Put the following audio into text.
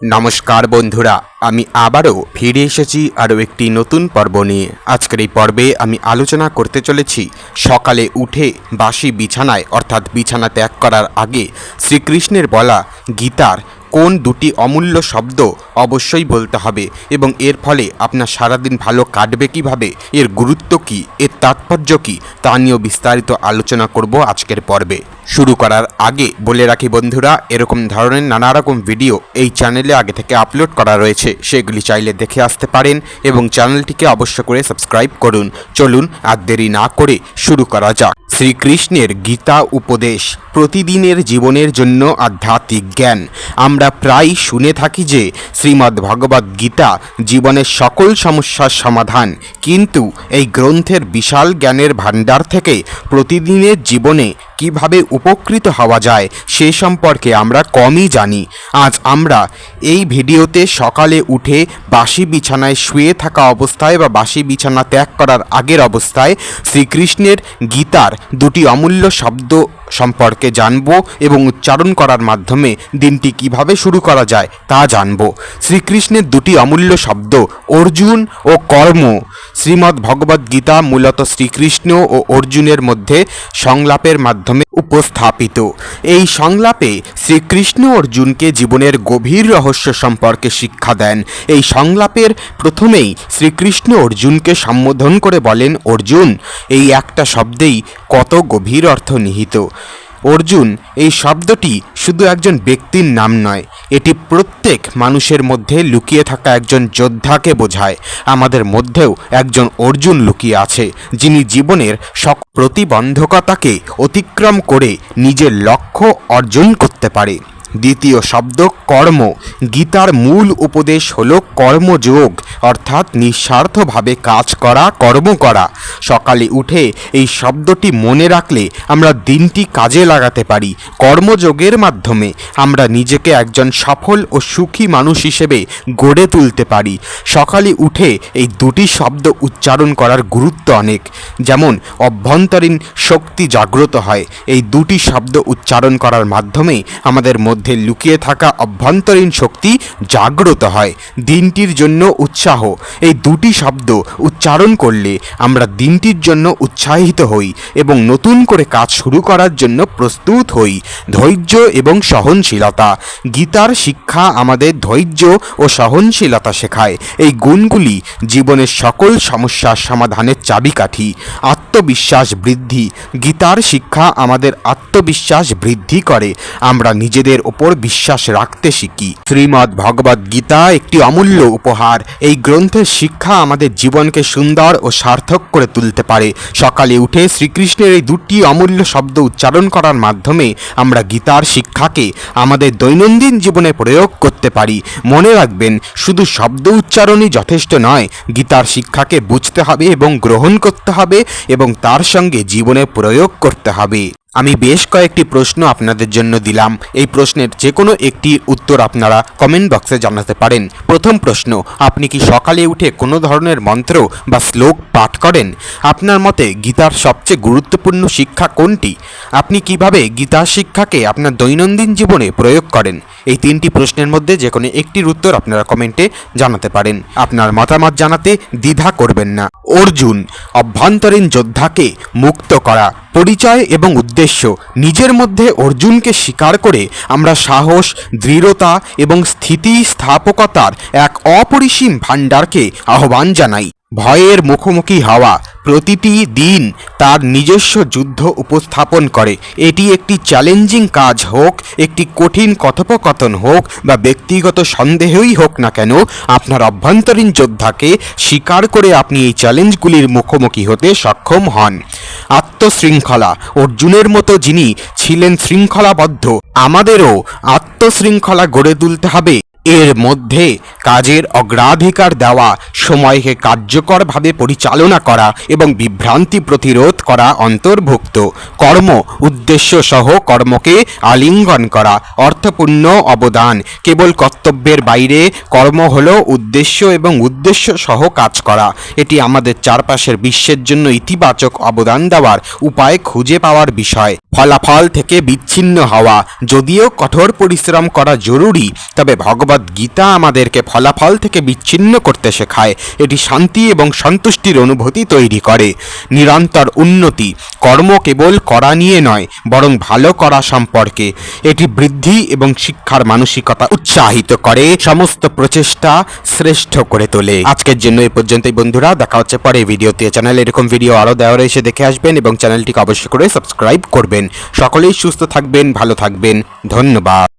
নমস্কার বন্ধুরা, আমি আবারও ফিরে এসেছি আরও একটি নতুন পর্ব নিয়ে। আজকের এই পর্বে আমি আলোচনা করতে চলেছি সকালে উঠে বাসি বিছানায়, অর্থাৎ বিছানা ত্যাগ করার আগে শ্রীকৃষ্ণের বলা গীতার কোন দুটি অমূল্য শব্দ অবশ্যই বলতে হবে এবং এর ফলে আপনার সারাদিন ভালো কাটবে কীভাবে, এর গুরুত্ব কী, এর তাৎপর্য কী, তা নিয়েও বিস্তারিত আলোচনা করব আজকের পর্বে। শুরু করার আগে বলে রাখি বন্ধুরা, এরকম ধরনের নানা রকম ভিডিও এই চ্যানেলে আগে থেকে আপলোড করা রয়েছে। সেগুলি চাইলে দেখে আসতে পারেন এবং চ্যানেলটিকে অবশ্য করে সাবস্ক্রাইব করুন। চলুন আর দেরি না করে শুরু করা যাক। শ্রীকৃষ্ণের গীতা উপদেশ, প্রতিদিনের জীবনের জন্য আধ্যাত্মিক জ্ঞান। আমরা প্রায় শুনে থাকি যে, শ্রীমদ্ ভগবদ গীতা জীবনের সকল সমস্যার সমাধান। কিন্তু এই গ্রন্থের বিশাল জ্ঞানের ভাণ্ডার থেকে প্রতিদিনের জীবনে কীভাবে উপকৃত হওয়া যায়, সে সম্পর্কে আমরা কমই জানি। আজ আমরা এই ভিডিওতে সকালে উঠে বাসি বিছানায় শুয়ে থাকা অবস্থায় বা বাসি বিছানা ত্যাগ করার আগের অবস্থায় শ্রীকৃষ্ণের গীতার দুটি অমূল্য শব্দ সম্পর্কে জানব এবং উচ্চারণ করার মাধ্যমে দিনটি কীভাবে শুরু করা যায় তা জানব। শ্রীকৃষ্ণের দুটি অমূল্য শব্দ, অর্জুন ও কর্ম। শ্রীমদ্ ভগবদ্ গীতা মূলত শ্রীকৃষ্ণ ও অর্জুনের মধ্যে সংলাপের মাধ্যমে উপস্থাপিত। এই সংলাপে শ্রীকৃষ্ণ অর্জুনকে জীবনের গভীর রহস্য সম্পর্কে শিক্ষা দেন। এই সংলাপের প্রথমেই শ্রীকৃষ্ণ অর্জুনকে সম্বোধন করে বলেন, অর্জুন, এই একটা শব্দেই কত গভীর অর্থ নিহিত। অর্জুন, এই শব্দটি শুধু একজন ব্যক্তির নাম নয়, এটি প্রত্যেক মানুষের মধ্যে লুকিয়ে থাকা একজন যোদ্ধাকে বোঝায়। আমাদের মধ্যেও একজন অর্জুন লুকিয়ে আছে, যিনি জীবনের সক প্রতিবন্ধকতাকে অতিক্রম করে নিজের লক্ষ্য অর্জন করতে পারে। দ্বিতীয় শব্দ কর্ম। গীতার মূল উপদেশ হল কর্মযোগ, অর্থাৎ নিঃস্বার্থভাবে কাজ করা, কর্ম করা। সকালে উঠে এই শব্দটি মনে রাখলে আমরা দিনটি কাজে লাগাতে পারি, কর্মযোগের মাধ্যমে। আমরা নিজেকে একজন সফল ও সুখী মানুষ হিসেবে গড়ে তুলতে পারি। সকালে উঠে এই দুটি শব্দ উচ্চারণ করার গুরুত্ব অনেক। যেমন, অভ্যন্তরীণ শক্তি জাগ্রত হয়। এই দুটি শব্দ উচ্চারণ করার মাধ্যমে আমাদের মধ্যে লুকিয়ে থাকা অভ্যন্তরীণ শক্তি জাগ্রত হয়। দিনটির জন্য উৎসাহ। এই দুটি শব্দ উচ্চারণ করলে আমরা দিনটির জন্য উৎসাহিত হই এবং নতুন করে কাজ শুরু করার জন্য প্রস্তুত হই। ধৈর্য এবং সহনশীলতা। গীতার শিক্ষা আমাদের ধৈর্য ও সহনশীলতা শেখায়। এই গুণগুলি জীবনের সকল সমস্যার সমাধানের চাবিকাঠি। আত্মবিশ্বাস বৃদ্ধি। গীতার শিক্ষা আমাদের আত্মবিশ্বাস বৃদ্ধি করে। আমরা নিজেদের ওপর বিশ্বাস রাখতে শিখি। শ্রীমদ্ ভগবদ গীতা একটি অমূল্য উপহার। এই গ্রন্থের শিক্ষা আমাদের জীবনকে সুন্দর ও সার্থক করে তুলতে পারে। সকালে উঠে শ্রীকৃষ্ণের এই দুটি অমূল্য শব্দ উচ্চারণ করার মাধ্যমে আমরা গীতার শিক্ষাকে আমাদের দৈনন্দিন জীবনে প্রয়োগ করতে পারি। মনে রাখবেন, শুধু শব্দ উচ্চারণই যথেষ্ট নয়, গীতার শিক্ষাকে বুঝতে হবে এবং গ্রহণ করতে হবে এবং তার সঙ্গে জীবনে প্রয়োগ করতে হবে। আমি বেশ কয়েকটি প্রশ্ন আপনাদের জন্য দিলাম। এই প্রশ্নের যে কোনো একটির উত্তর আপনারা কমেন্ট বক্সে জানাতে পারেন। প্রথম প্রশ্ন, আপনি কি সকালে উঠে কোনো ধরনের মন্ত্র বা শ্লোক পাঠ করেন? আপনার মতে গীতার সবচেয়ে গুরুত্বপূর্ণ শিক্ষা কোনটি? আপনি কীভাবে গীতার শিক্ষাকে আপনার দৈনন্দিন জীবনে প্রয়োগ করেন? এই তিনটি প্রশ্নের মধ্যে যে কোনো একটির উত্তর আপনারা কমেন্টে জানাতে পারেন। আপনার মতামত জানাতে দ্বিধা করবেন না। অর্জুন, অভ্যন্তরীণ যোদ্ধাকে মুক্ত করা, পরিচয় এবং উদ্দেশ্য নিজের মধ্যে অর্জুনকে স্বীকার করে আমরা সাহস, দৃঢ়তা এবং স্থিতিস্থাপকতার এক অপরিসীম ভাণ্ডারকে আহ্বান জানাই। ভয়ের মুখোমুখি হওয়া প্রতিটি দিন তার নিজস্ব যুদ্ধ উপস্থাপন করে। এটি একটি চ্যালেঞ্জিং কাজ হোক, একটি কঠিন কথোপকথন হোক বা ব্যক্তিগত সন্দেহই হোক না কেন, আপনার অভ্যন্তরীণ যোদ্ধাকে স্বীকার করে আপনি এই চ্যালেঞ্জগুলির মুখোমুখি হতে সক্ষম হন। আত্মশৃঙ্খলা, অর্জুনের মতো যিনি ছিলেন শৃঙ্খলাবদ্ধ, আমাদেরও আত্মশৃঙ্খলা গড়ে তুলতে হবে। এর মধ্যে কাজের অগ্রাধিকার দেওয়া, সময়কে কার্যকরভাবে পরিচালনা করা এবং বিভ্রান্তি প্রতিরোধ করা অন্তর্ভুক্ত। কর্ম, উদ্দেশ্য সহ কর্মকে আলিঙ্গন করা, অর্থপূর্ণ অবদান। কেবল কর্তব্যের বাইরে কর্ম হল উদ্দেশ্য এবং উদ্দেশ্য সহ কাজ করা। এটি আমাদের চারপাশের বিশ্বের জন্য ইতিবাচক অবদান দেওয়ার উপায় খুঁজে পাওয়ার বিষয়। ফলাফল থেকে বিচ্ছিন্ন হওয়া, যদিও কঠোর পরিশ্রম করা জরুরি, তবে ভগবত ভগবত গীতা আমাদেরকে ফলাফল থেকে বিচ্ছিন্ন করতে শেখায়। এটি শান্তি এবং সন্তুষ্টির অনুভূতি তৈরি করে। নিরন্তর উন্নতি, কর্ম কেবল করা নিয়ে নয়, বরং ভালো করা সম্পর্কে। এটি বৃদ্ধি এবং শিক্ষার মানসিকতা উৎসাহিত করে, সমস্ত প্রচেষ্টা শ্রেষ্ঠ করে তোলে। আজকের জন্য এই পর্যন্তই বন্ধুরা, দেখা হচ্ছে পরে ভিডিওতে। চ্যানেলে এরকম ভিডিও আরও দেওয়া রয়েছে, দেখে আসবেন এবং চ্যানেলটিকে অবশ্যই করে সাবস্ক্রাইব করবেন। সকলেই সুস্থ থাকবেন, ভালো থাকবেন। ধন্যবাদ।